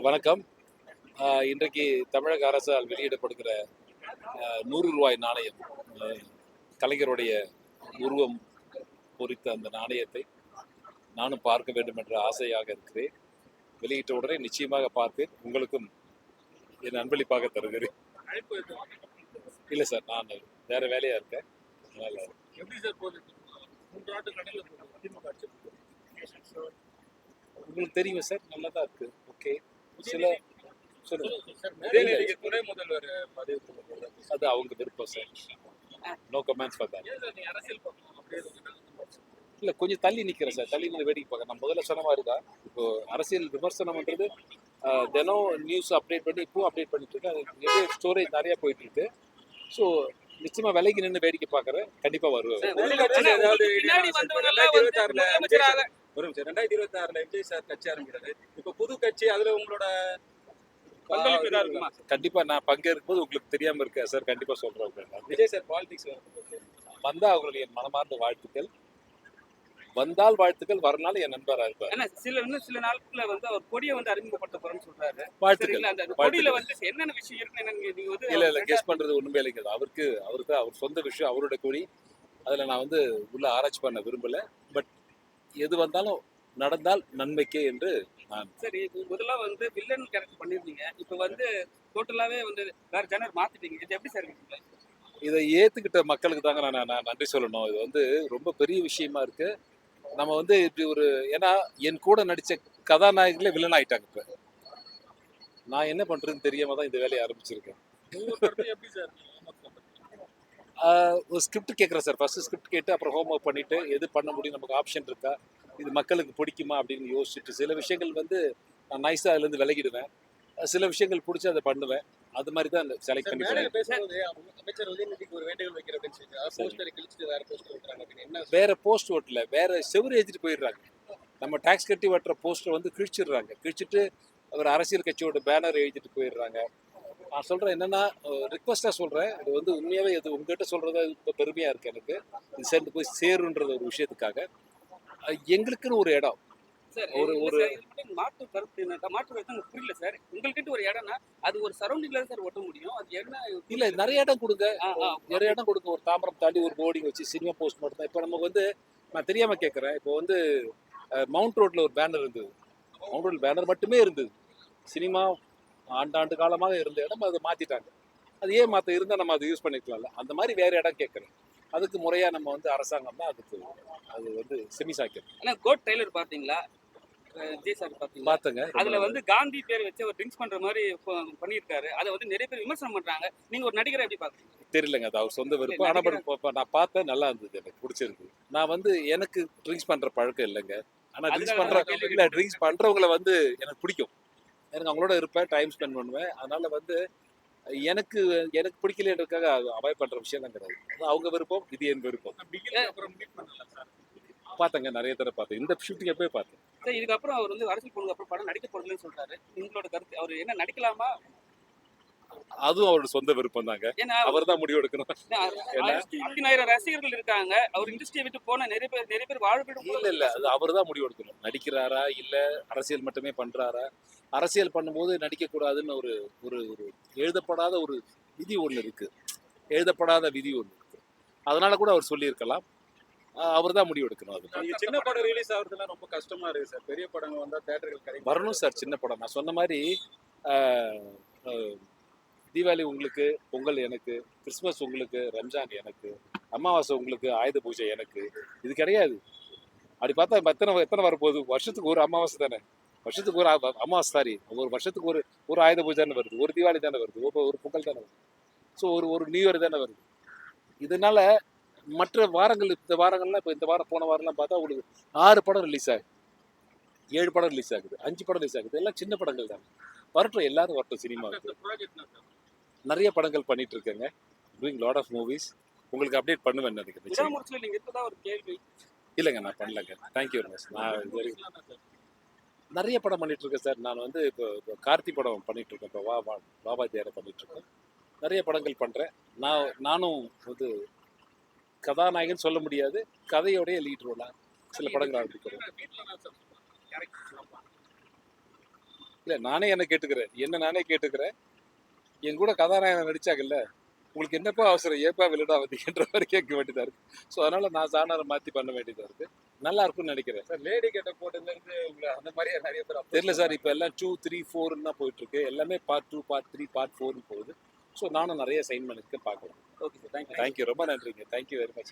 வணக்கம். இன்றைக்கு தமிழக அரசால் வெளியிடப்படுகிற நூறு ரூபாய் நாணயம் கலைஞருடைய உருவம் பொறித்த அந்த நாணயத்தை நானும் பார்க்க வேண்டும் என்ற ஆசையாக இருக்கிறேன். வெளியிட்ட உடனே நிச்சயமாக பார்ப்பேன் உங்களுக்கும் என் அன்பளிப்பாக தருகிறேன். இல்லை சார் நான் வேற வேலையா இருக்கேன். உங்களுக்கு தெரியும் சார்? நல்லா தான் இருக்கு. ஓகே சில சொல்லுங்க. துணை முதல்வர் பதவி கொடுக்கறது. அது அவங்க விருப்பம் sir no comments for that கொஞ்சம் இல்லை கொஞ்சம் தள்ளி நிற்கிறேன் சார் தள்ளி நின்று வேடிக்கை பார்க்க நான் முதல்ல சொன்ன மாதிரி தான். இப்போ அரசியல் விமர்சனம்ன்றது ஆஹ், தினம் நியூஸ் அப்டேட் பண்ணி இப்பவும் அப்டேட் பண்ணிட்டு இருக்கேன். அது நிறைய ஸ்டோரேஜ் நிறைய போயிட்டு இருக்கு. ஸோ நிச்சயமா விலைக்கு நின்று வேடிக்கை பார்க்குறேன். கண்டிப்பா வருவேன். ஒரு நிமிஷம். ரெண்டாயிரத்தி இருபத்தி ஆறுல விஜய் சார் கட்சி ஆரம்பிக்கிறாரு. இப்ப புது கட்சி அதுல உங்களோட பங்களிப்பு இதா இருக்குமா? கண்டிப்பா நான் பங்கேற்கும் போது உங்களுக்கு தெரியாம இருக்கேன் சார். கண்டிப்பா சொல்றேன். விஜய் சார் பாலிடிக்ஸ் வந்தா. அவர்களுடைய மனமார்ந்த வாழ்த்துக்கள். வந்தால் வாழ்த்துக்கள் வரனால என் நண்பராக இருப்பார் ஏன்னா சில இன்னும் சில நாட்கள்ல வந்து அவர் கொடியை வந்து அறிமுகப்படுத்த போறேன்னு சொல்றாரு. வாழ்த்துக்கள். அந்த கொடியில வந்து என்னென்ன விஷயம் இருக்குன்னு என்னன்னு நீங்க வந்து இல்ல இல்ல கெஸ் பண்றது ஒண்ணுமே இல்லைங்க அவருக்கு அவருக்கு அவர் சொந்த விஷயம் அவரோட கொடி. அதுல நான் வந்து உள்ள ஆராய்ச்சி பண்ண விரும்பல. பட் எது வந்தாலும் நடந்தால் நன்மைக்கே என்று நான் சரி முதல்ல வந்து வில்லன் கேரக்டர் பண்ணிருந்தீங்க இப்ப வந்து டோட்டலாவே வந்து வேற ஜனர் மாத்திட்டீங்க. இது எப்படி சார் இதை ஏத்துக்கிட்ட மக்களுக்கு தாங்க நான் நான் நன்றி சொல்லணும். இது வந்து ரொம்ப பெரிய விஷயமா இருக்கு. நம்ம வந்து இப்படி ஒரு ஏன்னா என் கூட நடிச்ச கதாநாயகர்களே வில்லன் ஆயிட்டாங்க இப்ப. நான் என்ன பண்றதுன்னு தெரியாம தான் இந்த வேலையை ஆரம்பிச்சிருக்கேன். எப்படி சார் ஒரு ஸ்கிரிப்ட் கேட்குறேன் சார். ஃபர்ஸ்ட் ஸ்கிரிப்ட் கேட்டு அப்புறம் ஹோம் ஒர்க் பண்ணிட்டு எது பண்ண முடியும் நமக்கு ஆப்ஷன் இருக்கா இது மக்களுக்கு பிடிக்குமா அப்படின்னு யோசிச்சுட்டு சில விஷயங்கள் வந்து நான் நைஸாக அதுலேருந்து விலகிடுவேன். சில விஷயங்கள் பிடிச்சி அதை பண்ணுவேன். அது மாதிரி தான் செலக்ட் பண்ணி அமைச்சர் உதயநிதிக்கு ஒரு வேண்டுகோள் வைக்கிற அப்படின்னு வேற போஸ்டர் வைக்கிறாங்க அப்படின்னு. என்ன வேற போஸ்ட் ஓட்டல வேற செவ்வறு ஏற்றிட்டு போயிடுறாங்க. நம்ம டாக்ஸ் கட்டி வட்டுற போஸ்டர் வந்து கிழிச்சிடுறாங்க. கிழிச்சிட்டு அவர் அரசியல் கட்சியோட பேனர் எழுதிட்டு போயிடுறாங்க. நான் சொல்றேன் என்னன்னா ரிக்வஸ்டா சொல்றேன். இது வந்து உண்மையாவே இது உங்ககிட்ட சொல்றது இப்போ பெருமையா இருக்கு எனக்கு. இது சேர்ந்து போய் சேருன்றது ஒரு விஷயத்துக்காக. எங்களுக்குன்னு ஒரு இடம். சார் ஒரு- ஒரு மாற்று கருத்து மாற்று கருத்து புரியல சார். உங்கள்கிட்ட ஒரு இடம்னா அது ஒரு சரௌண்டிங்ல சார் ஒட்ட முடியும். அது என்ன இல்ல நிறைய இடம் கொடுங்க. நிறைய இடம் கொடுங்க. ஒரு தாம்பரம் தாண்டி ஒரு போர்டிங் வச்சு சினிமா போஸ்ட் மட்டும் இப்போ நமக்கு வந்து நான் தெரியாம கேட்குறேன் இப்போ வந்து மவுண்ட் ரோட்ல ஒரு பேனர் இருந்தது. மவுண்ட் ரோட் பேனர் மட்டுமே இருந்தது. சினிமா ஆண்டாண்டு காலமாக இருந்த இடம் அதை மாத்திட்டாங்க. அது ஏன் மாத்த இருந்தா நம்ம அதை யூஸ் பண்ணிக்கலாம்ல? அந்த மாதிரி வேற இடம் கேட்குறேன். அதுக்கு முறையா நம்ம வந்து அரசாங்கம் தான் அதுக்கு அது வந்து செமி சாக்கியம் ஆனா கோட் டெய்லர் பாத்தீங்களா அஹ் விஜய் சார் பாத்தீங்களா பார்த்தங்க அதுல வந்து காந்தி பேர் வச்சு ஒரு ட்ரிங்க்ஸ் பண்ற மாதிரி பண்ணியிருக்காரு. அதை வந்து நிறைய பேர் விமர்சனம் பண்றாங்க. நீங்க ஒரு நடிகரை எப்படி பாக்குறீங்க தெரியலங்க அது அவர் சொந்த விருப்பம். ஆனால் பட் நான் பார்த்தேன் நல்லா இருந்தது எனக்கு பிடிச்சிருக்கு. நான் வந்து எனக்கு ட்ரிங்க்ஸ் பண்ற பழக்கம் இல்லைங்க. ஆனா ட்ரிங்க்ஸ் கேள்வி இல்ல ட்ரிங்க்ஸ் பண்றவங்கள வந்து எனக்கு பிடிக்கும். எனக்கு அவங்களோட இருப்பேன் டைம் ஸ்பெண்ட் பண்ணுவேன். அதனால வந்து எனக்கு எனக்கு பிடிக்கலன்றதுக்காக அவாய்ட் பண்ற விஷயம் தான் கிடையாது. அவங்க விருப்பம் இது என் விருப்பம். பார்த்தேங்க நிறைய தடவை பார்த்தேன். இந்த ஷூட்டிங்கை போய் பார்த்தேன். சார் இதுக்கப்புறம் அவர் வந்து அரசியல் போனதுக்கு அப்புறம் படம் நடிக்க போறதுன்னு சொல்றாரு. உங்களோட கருத்து அவர் என்ன நடிக்கலாமா? அதுவும் அவரோட சொந்த விருப்பம் தாங்க ஏன்னா அவர் தான் முடிவு எடுக்கணும் என்ன? பதினாயிரம் ரசிகர்கள் இருக்காங்க. அவர் இண்டஸ்ட்ரியை விட்டு போன நிறைய பேர் நிறைய பேர் வாழ்விடும் இல்ல இல்ல. அது அவர் தான் முடிவு எடுக்கணும் நடிக்கிறாரா இல்ல அரசியல் மட்டுமே பண்றாரா? அரசியல் பண்ணும்போது நடிக்க கூடாதுன்னு ஒரு ஒரு ஒரு எழுதப்படாத ஒரு விதி ஒண்ணு இருக்கு. எழுதப்படாத விதி ஒண்ணு இருக்கு. அதனால கூட அவர் சொல்லியிருக்கலாம். அவர் தான் முடிவு எடுக்கணும் அது சின்ன படம் ரிலீஸ் ஆகுறதுலாம் ரொம்ப கஷ்டமா இருக்கு சார். பெரிய படங்கள் வந்தா தேட்டர்கள் வரணும் சார். சின்ன படம். நான் சொன்ன மாதிரி ஆஹ், ஆஹ், தீபாவளி உங்களுக்கு பொங்கல் எனக்கு கிறிஸ்மஸ் உங்களுக்கு ரம்ஜான் எனக்கு அமாவாசை உங்களுக்கு ஆயுத பூஜை எனக்கு இது கிடையாது. அப்படி பார்த்தா எத்தனை எத்தனை வரப்போகுது வருஷத்துக்கு ஒரு அமாவாசை தானே? வருஷத்துக்கு ஒரு அமாவாசை சாரி ஒரு வருஷத்துக்கு ஒரு ஒரு ஆயுத பூஜை தானே வருது? ஒரு தீபாவளி தானே வருது? ஒரு ஒரு பொங்கல் தானே வருது? ஸோ ஒரு ஒரு நியூ இயர் தானே வருது? இதனால மற்ற வாரங்கள் இந்த வாரங்கள்லாம் இப்போ இந்த வாரம் போன வாரம்லாம் பார்த்தா உங்களுக்கு ஆறு படம் ரிலீஸ் ஆகுது. ஏழு படம் ரிலீஸ் ஆகுது. அஞ்சு படம் ரிலீஸ் ஆகுது. எல்லாம் சின்ன படங்கள் தான். வரட்டும் எல்லாரும் வரட்டும் சினிமாவுக்கு. நிறைய படங்கள் பண்ணிட்டு இருக்கேங்க டூயிங் லாட் ஆஃப் மூவிஸ் உங்களுக்கு அப்டேட் பண்ணுவேன் நினைக்கிறேன் நிச்சயமா. விடாமுயற்சியில நீங்க இருக்கதா ஒரு கேள்வி. இல்லைங்க நான் பண்ணலங்க. தேங்க்யூ வெரி மச் நான் நிறைய படம் பண்ணிட்டு இருக்கேன் சார் நான் வந்து இப்போ இப்போ கார்த்தி படம் பண்ணிட்டு இருக்கேன் இப்போ வா வா பாபா தியாரை பண்ணிட்டு இருக்கேன் நிறைய படங்கள் பண்றேன். நான் நானும் வந்து கதாநாயகன் சொல்ல முடியாது. கதையோடைய லீட் ரோலா சில படங்கள் ஆரம்பிக்கிறேன். இல்லை நானே என்ன கேட்டுக்கிறேன்? என்ன நானே கேட்டுக்கிறேன்? என் கூட கதாநாயகன் நடிச்சாங்கல்ல உங்களுக்கு என்னப்பா அவசரம் ஏப்பா வில்லடா வந்தீங்கன்ற மாதிரி கேட்க வேண்டியதா இருக்கு. ஸோ அதனால நான் சாணாரை மாற்றி பண்ண வேண்டியதா இருக்கு. நல்லா இருக்கும்னு நினைக்கிறேன். சார் லேடி கெட்ட போட்டதுல இருந்து உங்களை அந்த மாதிரியே நிறைய பேர் தெரியல சார் இப்போ எல்லாம் டூ த்ரீ ஃபோர்னு தான் போயிட்டு இருக்கு. எல்லாமே part two part three part ஃபோர்னு போகுது. ஸோ நானும் நிறைய சைன் பண்ணிருக்கேன் பார்க்கலாம். ஓகே சார் தேங்க்யூ தேங்க்யூ ரொம்ப நன்றிங்க. Thank you very much